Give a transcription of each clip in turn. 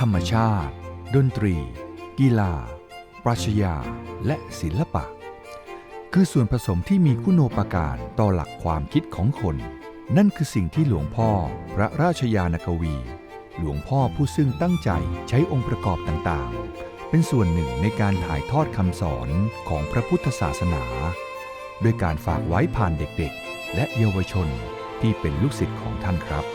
ธรรมชาติ ดนตรี กีฬา ปรัชญา และศิลปะ คือส่วนผสมที่มีคุณโอปการต่อหลักความคิดของคน นั่นคือสิ่งที่หลวงพ่อพระราชยานกวี หลวงพ่อผู้ซึ่งตั้งใจใช้องค์ประกอบต่างๆ เป็นส่วนหนึ่งในการถ่ายทอดคำสอนของพระพุทธศาสนา ด้วยการฝากไว้ผ่านเด็กๆ และเยาวชนที่เป็นลูกศิษย์ของท่านครับ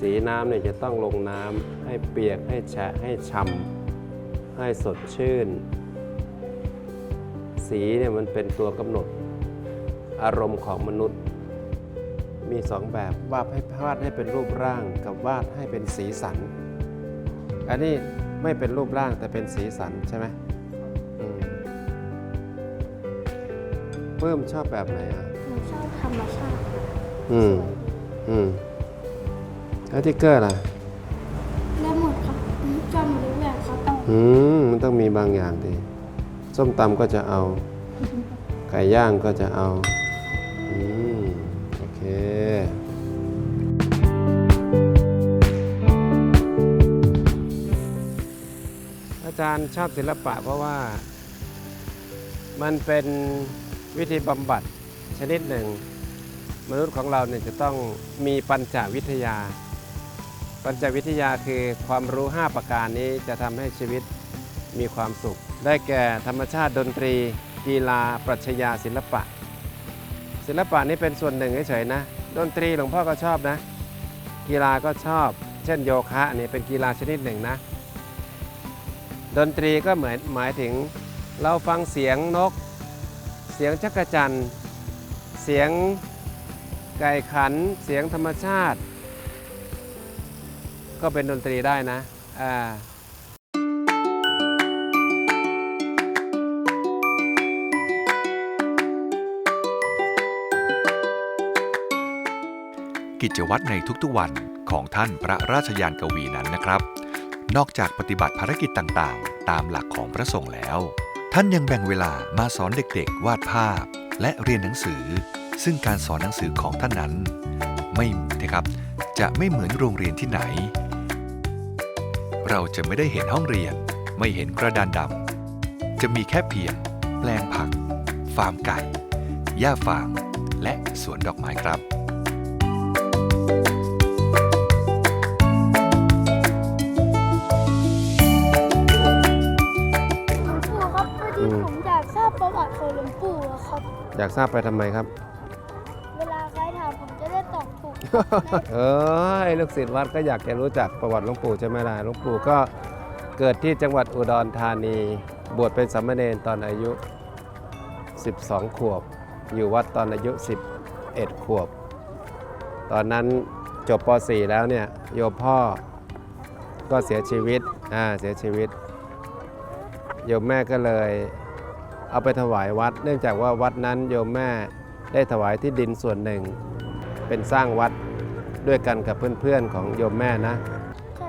สีน้ำเนี่ยจะต้องลงน้ำให้เปียกให้แฉะให้ช่ำให้สดชื่น สีเนี่ยมันเป็นตัวกำหนดอารมณ์ของมนุษย์ มีสองแบบวาดให้วาดให้เป็นรูปร่างกับวาดให้เป็นสีสัน อันนี้ไม่เป็นรูปร่างแต่เป็นสีสันใช่ไหมอืมเพิ่มชอบแบบไหนอะหนูชอบธรรมชาติอืม อืม แล้วทิกเกอร์ล่ะได้หมดครับหนูจำรู้แบบครับอืมมันต้องมีบางอย่างดิส้มตำก็จะเอา ไก่ย่างก็จะเอา อืม โอเค อาจารย์ชอบศิลปะเพราะว่า มันเป็นวิธีบำบัดชนิดหนึ่ง มนุษย์ของเราเนี่ยจะต้องมีปัญจวิทยา ปัญจวิทยาคือความรู้ 5 ประการนี้จะทำให้ชีวิตมีความสุข ได้แก่ธรรมชาติดนตรี กีฬา ปรัชญาศิลปะ ศิลปะนี้เป็นส่วนหนึ่งเฉยๆนะ ดนตรีหลวงพ่อก็ชอบนะ กีฬาก็ชอบ เช่นโยคะนี่เป็นกีฬาชนิดหนึ่งนะ ดนตรีก็เหมือนหมายถึงเราฟังเสียงนก เสียงจักรจันเสียงไก่ขัน เสียงธรรมชาติ ก็เป็นดนตรีได้นะอ่ากิจวัตรในทุกๆวันของท่านพระราชยานกวีนั้นนะครับ นอกจากปฏิบัติภารกิจต่างๆ ตามหลักของพระสงฆ์แล้ว ท่านยังแบ่งเวลามาสอนเด็กๆ วาดภาพ และเรียนหนังสือ ซึ่งการสอนหนังสือของท่านนั้น ไม่นะครับ จะไม่เหมือนโรงเรียนที่ไหน เราจะไม่ได้เห็นห้องเรียน ไม่เห็นกระดานดำ จะมีแค่เพียง แปลงผัก ฟาร์มไก่ หญ้าฟางและสวนดอกไม้ครับหลวงปู่ครับพอดีอืมผมอยากทราบประวัติของหลวงปู่อะครับ อยากทราบไปทำไมครับ เออลูกศิษย์วัดก็อยากจะรู้จักประวัติหลวงปู่ใช่ไหมล่ะหลวงปู่ก็เกิดที่จังหวัดอุดรธานี บวชเป็นสามเณรตอนอายุ 12 ขวบ อยู่วัดตอนอายุ 11 ขวบ ตอนนั้นจบป .4 แล้วเนี่ยโยมพ่อก็เสียชีวิตอ่าเสียชีวิตโยมแม่ก็เลยเอาไปถวายวัด เนื่องจากว่าวัดนั้นโยมแม่ได้ถวายที่ดินส่วนหนึ่ง เป็นสร้างวัดด้วยกันกับเพื่อนๆของโยมแม่นะ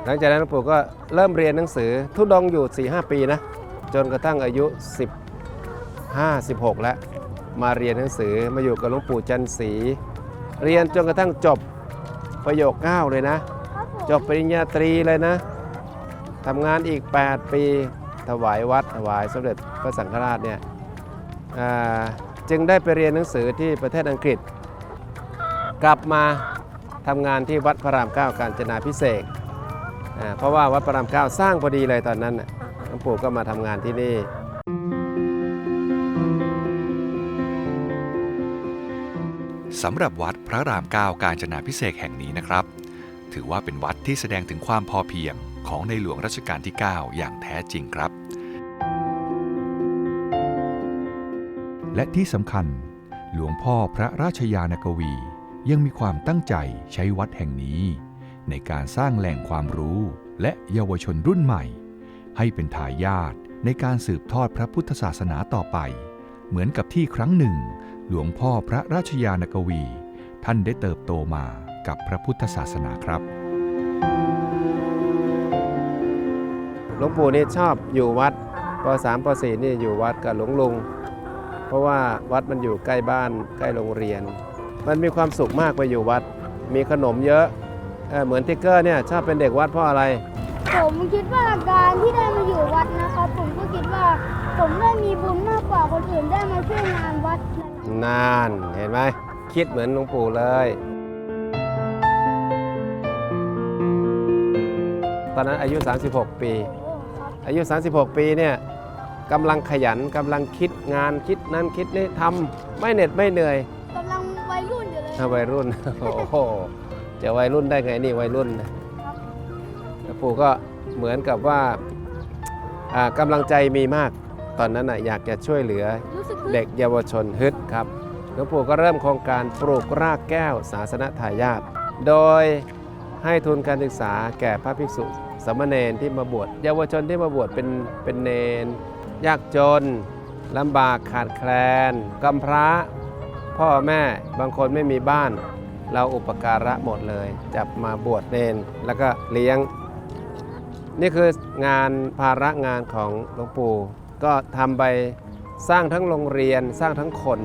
หลังจากนั้นหลวงปู่ก็เริ่มเรียนหนังสือทุดงค์อยู่4-5ปีนะ จนกระทั่งอายุ 15 16 แล้ว มาเรียนหนังสือมาอยู่กับหลวงปู่จันศรีเรียนจนกระทั่งจบประโยค9เลยนะครับผมจบปริญญาตรีเลยนะทำงานอีก 8 ปีถวายวัดถวายสมเด็จพระสังฆราชเนี่ยอ่าจึงได้ไปเรียนหนังสือที่ประเทศอังกฤษ กลับมาทำงานที่วัดพระรามเก้าการจนาพิเศษกอ่าเพราะว่าวัดพระรามเก้าสร้างพอดีเลยตอนนั้นน่ะหลวงปู่ก็มาทำงานที่นี่สำหรับวัดพระรามเก้าการจนาพิเศษกแห่งนี้นะครับ ถือว่าเป็นวัดที่แสดงถึงความพอเพียงของในหลวงรัชกาลที่ 9 อย่างแท้จริงครับ และที่สำคัญ หลวงพ่อพระราชยานกวี ยังมีความตั้งใจใช้วัดแห่งนี้ ในการสร้างแหล่งความรู้และเยาวชนรุ่นใหม่ ให้เป็นทายาทในการสืบทอดพระพุทธศาสนาต่อไป เหมือนกับที่ครั้งหนึ่ง หลวงพ่อพระราชยานกวี ท่านได้เติบโตมากับพระพุทธศาสนาครับหลวงปู่นี่ชอบอยู่วัดป .3 ป .4 นี่อยู่วัดกับหลวงลุง เพราะว่าวัดมันอยู่ใกล้บ้านใกล้โรงเรียน มันมีความสุขมากไปอยู่วัด มีขนมเยอะเออเหมือนทิกเกอร์เนี่ยชอบเป็นเด็กวัดเพราะอะไร ผมคิดว่าการที่ได้มาอยู่วัดนะครับ ผมก็คิดว่าผมได้มีบุญมากกว่าคนอื่นได้มาช่วยงานวัดนะครับนานเห็นไหมคิดเหมือนหลวงปู่เลย ตอนนั้นอายุ 36 ปี โอ้ครับอายุ 36 ปีเนี่ยกำลังขยันกำลังคิดงานคิดนั้นคิดนี้ทำไม่เหน็ดไม่เหนื่อย ถ้าวัยรุ่น โอ้โห จะวัยรุ่นได้ไงนี่วัยรุ่นนะครับแล้วปู่ก็เหมือนกับว่าอ่ากำลังใจมีมากตอนนั้นน่ะอยากจะช่วยเหลือรู้สึกเด็กเยาวชนฮึดครับหลวงปู่ก็เริ่มโครงการปลูกรากแก้วศาสนทายาทโดยให้ทุนการศึกษาแก่พระภิกษุสามเณรที่มาบวชเยาวชนที่มาบวชเป็นเป็นเนนยากจนลำบากขาดแคลนกำพร้า พ่อแม่บางคนไม่มีบ้าน เราอุปการะหมดเลย จับมาบวชเนนแล้วก็เลี้ยง นี่คืองานภาระงานของหลวงปู่ ก็ทำไปสร้างทั้งโรงเรียนสร้างทั้งคน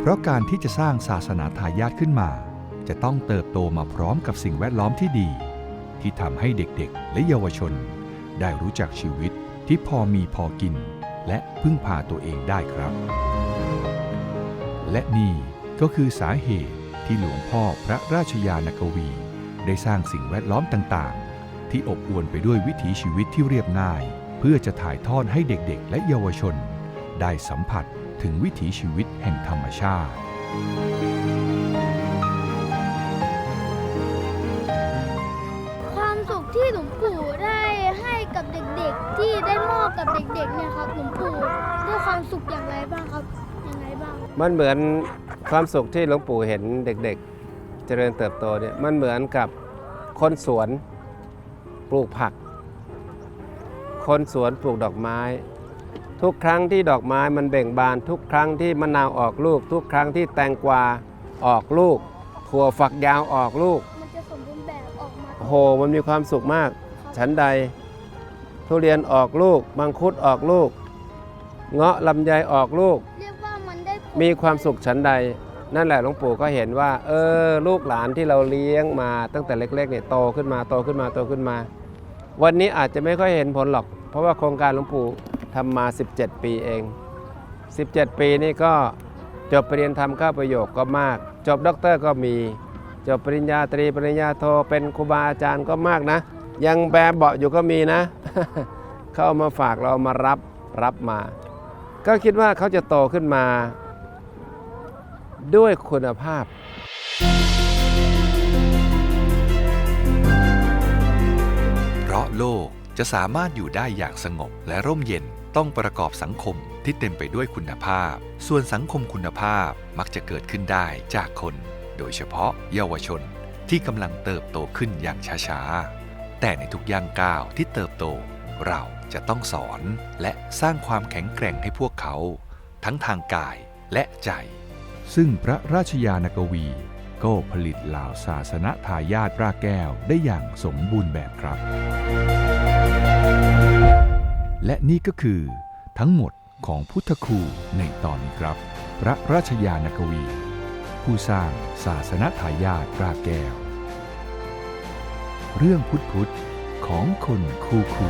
เพราะการที่จะสร้างศาสนาทายาทขึ้นมา จะต้องเติบโตมาพร้อมกับสิ่งแวดล้อมที่ดี ที่ทำให้เด็กๆ และเยาวชน ได้รู้จักชีวิต ที่พอมีพอกิน และพึ่งพาตัวเองได้ครับ และนี่ก็คือสาเหตุที่หลวงพ่อพระราชยานกวี ได้สร้างสิ่งแวดล้อมต่างๆ ที่อบอวลไปด้วยวิถีชีวิตที่เรียบง่าย เพื่อจะถ่ายทอดให้เด็กๆ และเยาวชน ได้สัมผัสถึงวิถีชีวิตแห่งธรรมชาติ มันเหมือนความสุขที่หลวงปู่เห็นเด็กๆ เจริญเติบโตเนี่ยมันเหมือนกับคนสวนปลูกผัก คนสวนปลูกดอกไม้ ทุกครั้งที่ดอกไม้มันเบ่งบาน ทุกครั้งที่มะนาวออกลูก ทุกครั้งที่แตงกวาออกลูกถั่วฝักยาวออกลูกมันจะสมบูรณ์แบบออกมาโอ้โหมันมีความสุขมาก ฉันใด ทุเรียนออกลูกมังคุดออกลูก เงาะลำไยออกลูกเรียกว่า มีความสุขฉันใด นั่นแหละหลวงปู่ก็เห็นว่า เออลูกหลานที่เราเลี้ยงมาตั้งแต่เล็กๆเนี่ยโตขึ้นมาโตขึ้นมาโตขึ้นมา วันนี้อาจจะไม่ค่อยเห็นผลหรอก เพราะว่าโครงการหลวงปู่ทำมา 17 ปีเอง 17 ปีนี่ก็จบปริญญาธรรมข้าประโยคก็มาก จบด็อกเตอร์ก็มีจบปริญญาตรีปริญญาโทเป็นครูบาอาจารย์ก็มากนะ ยังแบเบาะอยู่ก็มีนะ เขาเอามาฝากเรามารับรับมา ก็คิดว่าเขาจะโตขึ้นมา ด้วยคุณภาพ เพราะโลกจะสามารถอยู่ได้อย่างสงบและร่มเย็นต้องประกอบสังคมที่เต็มไปด้วยคุณภาพ ส่วนสังคมคุณภาพมักจะเกิดขึ้นได้จากคน โดยเฉพาะเยาวชนที่กำลังเติบโตขึ้นอย่างช้าๆ แต่ในทุกย่างก้าวที่เติบโต เราจะต้องสอนและสร้างความแข็งแกร่งให้พวกเขา ทั้งทางกายและใจ ซึ่งพระราชยานกวี ก็ผลิตเหล่าศาสนทายาทรากแก้วได้อย่างสมบูรณ์แบบครับ และนี่ก็คือ ทั้งหมดของพุทธคูในตอนนี้ครับ พระราชยานกวี ผู้สร้างศาสนทายาทรากแก้ว เรื่องพุทธพุทธของคนคูคู